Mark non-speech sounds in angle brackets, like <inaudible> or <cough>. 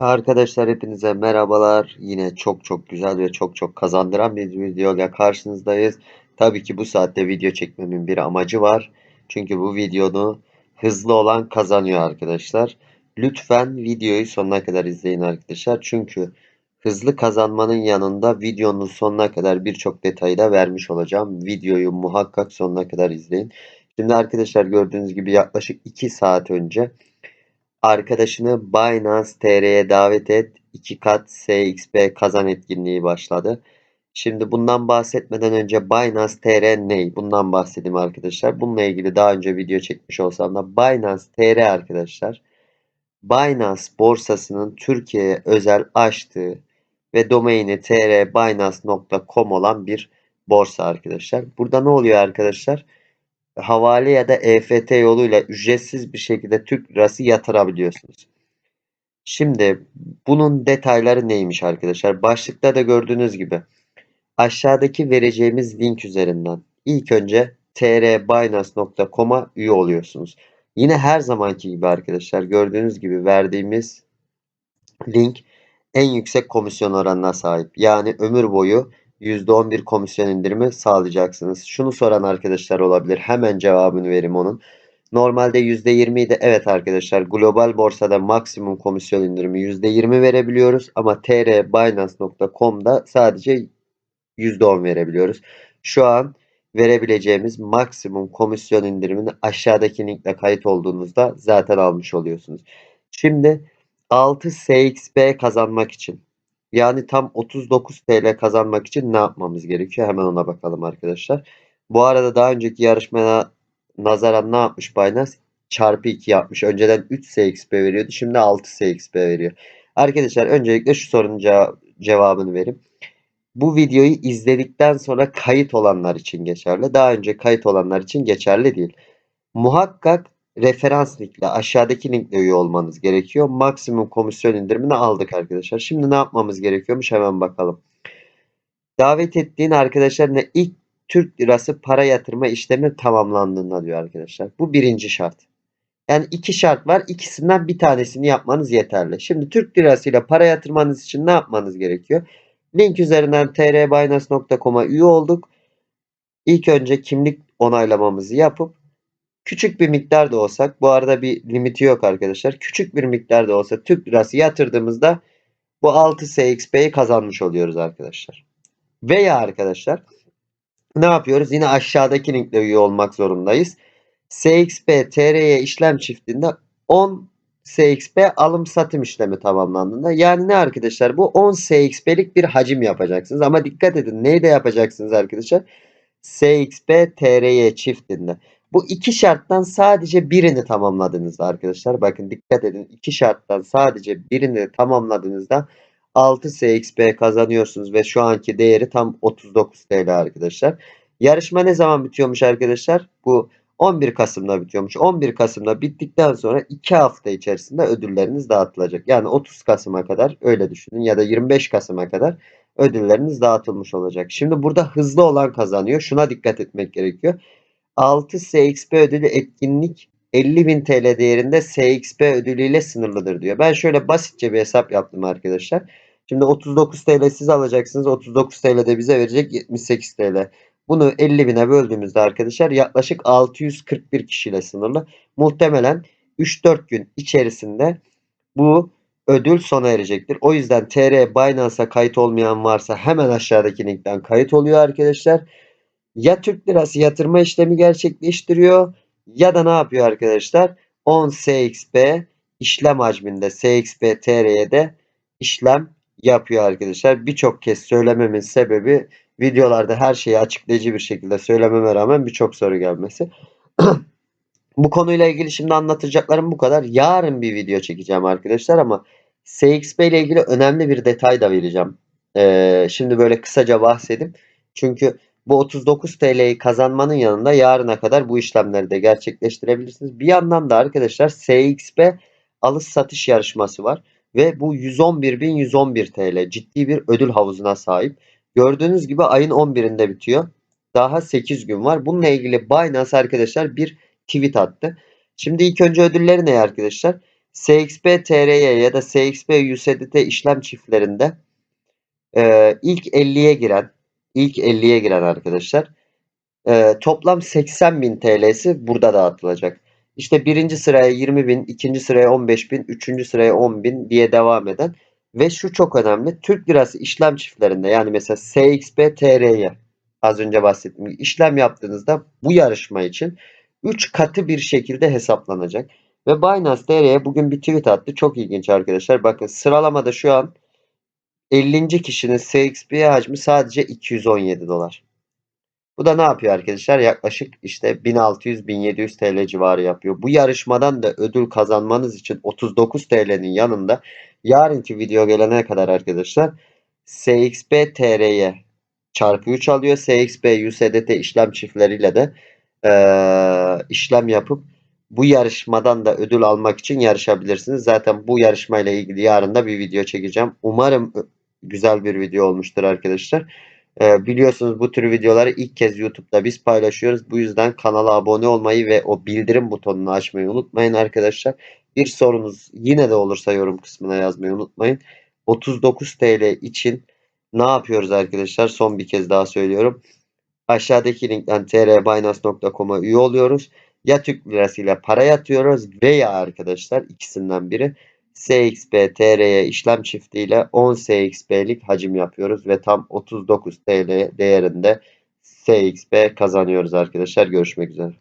Arkadaşlar hepinize merhabalar. Yine çok çok güzel ve çok çok kazandıran bir videoyla karşınızdayız. Tabii ki bu saatte video çekmemin bir amacı var. Çünkü bu videonu hızlı olan kazanıyor arkadaşlar. Lütfen videoyu sonuna kadar izleyin arkadaşlar. Çünkü hızlı kazanmanın yanında videonun sonuna kadar birçok detayı da vermiş olacağım. Videoyu muhakkak sonuna kadar izleyin. Şimdi arkadaşlar gördüğünüz gibi yaklaşık 2 saat önce Arkadaşını Binance TR'ye davet et. 2 kat SXP kazan etkinliği başladı. Şimdi bundan bahsetmeden önce Binance TR ne? Bundan bahsedeyim arkadaşlar. Bununla ilgili daha önce video çekmiş olsam da Binance TR arkadaşlar. Binance borsasının Türkiye'ye özel açtığı ve domaini trbinance.com olan bir borsa arkadaşlar. Burada ne oluyor arkadaşlar? Havale ya da EFT yoluyla ücretsiz bir şekilde Türk lirası yatırabiliyorsunuz. Şimdi bunun detayları neymiş arkadaşlar? Başlıkta da gördüğünüz gibi aşağıdaki vereceğimiz link üzerinden ilk önce trbinance.com'a üye oluyorsunuz. Yine her zamanki gibi arkadaşlar gördüğünüz gibi verdiğimiz link en yüksek komisyon oranına sahip. Yani ömür boyu %11 komisyon indirimi sağlayacaksınız. Şunu soran arkadaşlar olabilir. Hemen cevabını vereyim onun. Normalde %20 idi. Evet arkadaşlar global borsada maksimum komisyon indirimi %20 verebiliyoruz. Ama trbinance.com'da sadece %10 verebiliyoruz. Şu an verebileceğimiz maksimum komisyon indirimini aşağıdaki linkle kayıt olduğunuzda zaten almış oluyorsunuz. Şimdi 6 SXP kazanmak için yani tam 39 TL kazanmak için ne yapmamız gerekiyor? Hemen ona bakalım arkadaşlar. Bu arada daha önceki yarışmaya nazaran ne yapmış Binance? Çarpı 2 yapmış. Önceden 3 SXP veriyordu. Şimdi 6 SXP veriyor. Arkadaşlar öncelikle şu sorunun cevabını vereyim. Bu videoyu izledikten sonra kayıt olanlar için geçerli. Daha önce kayıt olanlar için geçerli değil. Muhakkak referans linkle aşağıdaki linkle üye olmanız gerekiyor. Maksimum komisyon indirimini aldık arkadaşlar. Şimdi ne yapmamız gerekiyormuş hemen bakalım. Davet ettiğin arkadaşlarına ilk Türk lirası para yatırma işlemi tamamlandığında diyor arkadaşlar. Bu birinci şart. Yani iki şart var. İkisinden bir tanesini yapmanız yeterli. Şimdi Türk lirasıyla para yatırmanız için ne yapmanız gerekiyor? Link üzerinden trbinance.com'a üye olduk. İlk önce kimlik onaylamamızı yapıp Küçük bir miktar da olsak bu arada bir limiti yok arkadaşlar. Küçük bir miktar da olsa Türk lirası yatırdığımızda bu 6 SXP'yi kazanmış oluyoruz arkadaşlar. Veya arkadaşlar ne yapıyoruz? Yine aşağıdaki linkle üye olmak zorundayız. SXP TR'ye işlem çiftinde 10 SXP alım satım işlemi tamamlandığında yani ne arkadaşlar bu 10 SXP'lik bir hacim yapacaksınız ama dikkat edin neyi de yapacaksınız arkadaşlar SXP TRY çiftinde. Bu iki şarttan sadece birini tamamladığınızda arkadaşlar bakın dikkat edin iki şarttan sadece birini tamamladığınızda 6 SXP kazanıyorsunuz ve şu anki değeri tam 39 TL arkadaşlar. Yarışma ne zaman bitiyormuş arkadaşlar? Bu 11 Kasım'da bitiyormuş. 11 Kasım'da bittikten sonra 2 hafta içerisinde ödülleriniz dağıtılacak. Yani 30 Kasım'a kadar öyle düşünün ya da 25 Kasım'a kadar ödülleriniz dağıtılmış olacak. Şimdi burada hızlı olan kazanıyor. Şuna dikkat etmek gerekiyor. 6 SXP ödülü etkinlik 50.000 TL değerinde SXP ödülüyle sınırlıdır diyor. Ben şöyle basitçe bir hesap yaptım arkadaşlar. Şimdi 39 TL siz alacaksınız. 39 TL de bize verecek 78 TL. Bunu 50 bine böldüğümüzde arkadaşlar yaklaşık 641 kişiyle sınırlı. Muhtemelen 3-4 gün içerisinde bu ödül sona erecektir. O yüzden TR Binance'a kayıt olmayan varsa hemen aşağıdaki linkten kayıt oluyor arkadaşlar ya Türk lirası yatırma işlemi gerçekleştiriyor ya da ne yapıyor arkadaşlar? 10 SXP işlem hacminde SXP TR'ye işlem yapıyor arkadaşlar. Birçok kez söylememin sebebi videolarda her şeyi açıklayıcı bir şekilde söylememe rağmen birçok soru gelmesi. <clears throat> bu konuyla ilgili şimdi anlatacaklarım bu kadar. Yarın bir video çekeceğim arkadaşlar ama SXP ile ilgili önemli bir detay da vereceğim. Ee, şimdi böyle kısaca bahsedeyim. Çünkü bu 39 TL'yi kazanmanın yanında yarına kadar bu işlemleri de gerçekleştirebilirsiniz. Bir yandan da arkadaşlar SXP alış satış yarışması var. Ve bu 111.111 TL ciddi bir ödül havuzuna sahip. Gördüğünüz gibi ayın 11'inde bitiyor. Daha 8 gün var. Bununla ilgili Binance arkadaşlar bir tweet attı. Şimdi ilk önce ödülleri ne arkadaşlar? SXP TRY ya da SXP USDT işlem çiftlerinde e, ilk 50'ye giren ilk 50'ye giren arkadaşlar e, toplam 80.000 TL'si burada dağıtılacak. İşte birinci sıraya 20.000, ikinci sıraya 15.000, üçüncü sıraya 10.000 diye devam eden ve şu çok önemli. Türk lirası işlem çiftlerinde yani mesela SXP TR'ye az önce bahsettiğim işlem yaptığınızda bu yarışma için 3 katı bir şekilde hesaplanacak. Ve Binance TR'ye bugün bir tweet attı. Çok ilginç arkadaşlar. Bakın sıralamada şu an 50. kişinin SXP hacmi sadece 217 dolar. Bu da ne yapıyor arkadaşlar? Yaklaşık işte 1600-1700 TL civarı yapıyor. Bu yarışmadan da ödül kazanmanız için 39 TL'nin yanında yarınki video gelene kadar arkadaşlar SXP TR'ye çarpı 3 alıyor. SXP USDT işlem çiftleriyle de eee, işlem yapıp bu yarışmadan da ödül almak için yarışabilirsiniz. Zaten bu yarışmayla ilgili yarın da bir video çekeceğim. Umarım güzel bir video olmuştur arkadaşlar. Ee, biliyorsunuz bu tür videoları ilk kez YouTube'da biz paylaşıyoruz. Bu yüzden kanala abone olmayı ve o bildirim butonunu açmayı unutmayın arkadaşlar. Bir sorunuz yine de olursa yorum kısmına yazmayı unutmayın. 39 TL için ne yapıyoruz arkadaşlar? Son bir kez daha söylüyorum. Aşağıdaki linkten trbinance.com'a üye oluyoruz. Ya Türk lirasıyla para yatıyoruz veya arkadaşlar ikisinden biri SXP TR'ye işlem çiftiyle 10 SXP'lik hacim yapıyoruz ve tam 39 TL değerinde SXP kazanıyoruz arkadaşlar. Görüşmek üzere.